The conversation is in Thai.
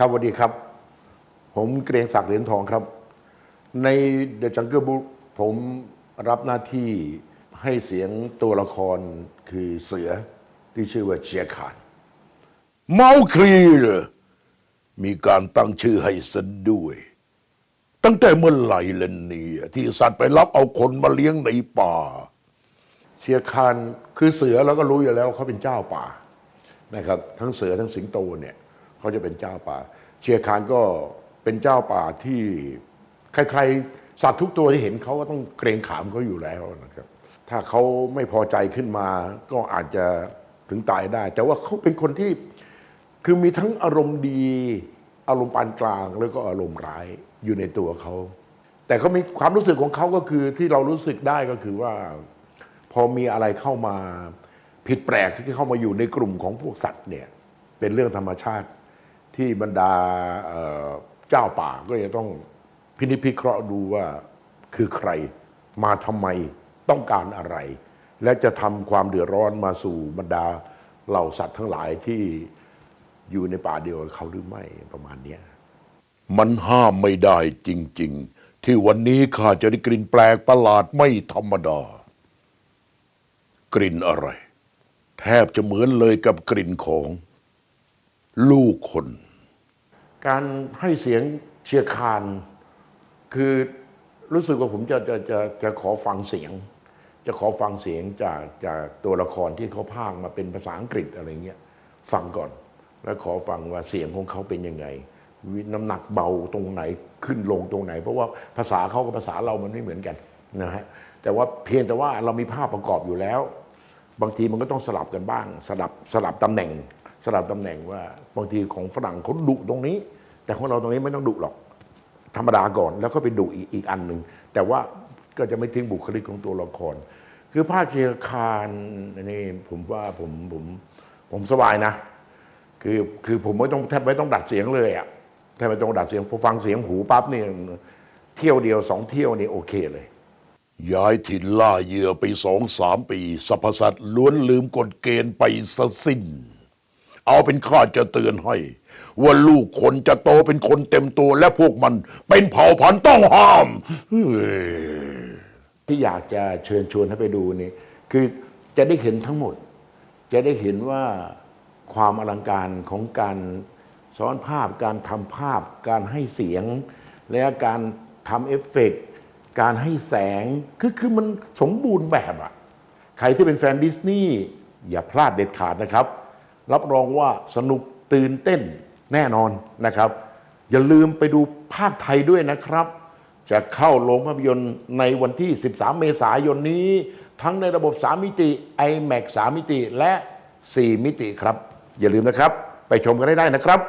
ครับสวัสดีครับ ผมเกรียงศักดิ์เหรียญทองครับ ใน The Jungle Book ผมรับหน้าที่ให้เสียงตัวละครคือเสือที่ชื่อว่าเชียคานเมาครีเหรอมีการตั้งชื่อให้ซะด้วย ตั้งแต่เมื่อไหร่ล่ะเนี่ย ที่สัตว์ไปรับเอาคนมาเลี้ยงในป่า เชียคานคือเสือเราก็รู้อยู่แล้วเขาเป็นเจ้าป่านะครับ ทั้งเสือทั้งสิงโตเนี่ย เขาจะเป็นเจ้าป่า เชียคานก็เป็นเจ้าป่าที่ใครๆสัตว์ทุกตัวที่เห็นเขาก็ต้องเกรงขามเขาอยู่แล้วนะครับ ถ้าเขาไม่พอใจขึ้นมาก็อาจจะถึงตายได้ แต่ว่าเขาเป็นคนที่คือมีทั้งอารมณ์ดี อารมณ์ปานกลางแล้วก็อารมณ์ร้ายอยู่ในตัวเขาแต่เขามีความรู้สึกของเขาก็คือที่เรารู้สึกได้ก็คือว่า พอมีอะไรเข้ามาผิดแปลกที่เข้ามาอยู่ในกลุ่มของพวกสัตว์เนี่ย เป็นเรื่องธรรมชาติ ที่บรรดาเจ้าป่าก็จะต้องพินิจพิเคราะห์ดูว่าคือใครมาทำไมต้องการอะไร และจะทำความเดือดร้อนมาสู่บรรดาเหล่าสัตว์ทั้งหลายที่อยู่ในป่าเดียวกับเขาหรือไม่ประมาณนี้มันห้ามไม่ได้จริง ๆ ที่วันนี้ข้าจะได้กลิ่นแปลกประหลาดไม่ธรรมดา กลิ่นอะไร แทบจะเหมือนเลยกับกลิ่นของ ลูกคน การให้เสียงเชียร์คานคือรู้สึกว่าผมจะจะจะจะขอฟังเสียง จะขอฟังเสียงจากจากตัวละครที่เขาพากมาเป็นภาษาอังกฤษอะไรเงี้ยฟังก่อน แล้วขอฟังว่าเสียงของเขาเป็นยังไงวิน้ำหนักเบาตรงไหนขึ้นลงตรงไหน เพราะว่าภาษาเขากับภาษาเรามันไม่เหมือนกันนะฮะแต่ว่าเพียงแต่ว่าเรามีภาพประกอบอยู่แล้ว บางทีมันก็ต้องสลับกันบ้าง สลับสลับตำแหน่ง สลับตำแหน่งว่าบางทีของฝรั่งเขาดุตรงนี้ แต่ของเราตรงนี้ไม่ต้องดุหรอก ธรรมดาก่อน แล้วก็ไปดูอีกอีกอันหนึ่ง แต่ว่าก็จะไม่ทิ้งบุคลิกของตัวละคร คือภาคเชียร์คานอันนี้ผมว่าผมผมผมสบายนะ คือคือผมไม่ต้องแทบไม่ต้องดัดเสียงเลยอะแทบไม่ต้องดัดเสียงพอฟังเสียงหูปั๊บนี่เที่ยวเดียวสองเที่ยวนี่โอเคเลยย้ายถิ่นล่าเหยื่อไปสองสามปีสรรพสัตว์ล้วนลืมกฎเกณฑ์ไปซะสิ้น เอาเป็นข้าจะเตือนให้ ว่าลูกคนจะโตเป็นคนเต็มตัวและพวกมันเป็นเผ่าพันธุ์ต้องห้ามที่อยากจะเชิญชวนให้ไปดูนี่คือจะได้เห็นทั้งหมด จะได้เห็นว่าความอลังการของการซ้อนภาพการทำภาพ การให้เสียง และการทำเอฟเฟกต์การให้แสงคือคือมันสมบูรณ์แบบอะใครที่เป็นแฟนดิสนีย์อย่าพลาดเด็ดขาดนะครับ รับรองว่าสนุกตื่นเต้นแน่นอนนะครับ อย่าลืมไปดูภาคไทยด้วยนะครับ จะเข้าโรงภาพยนตร์ในวันที่ 13 เมษายนนี้ ทั้งในระบบ 3 มิติ iMac 3 มิติและ 4 มิติครับ อย่าลืมนะครับ ไปชมกันได้ได้นะครับ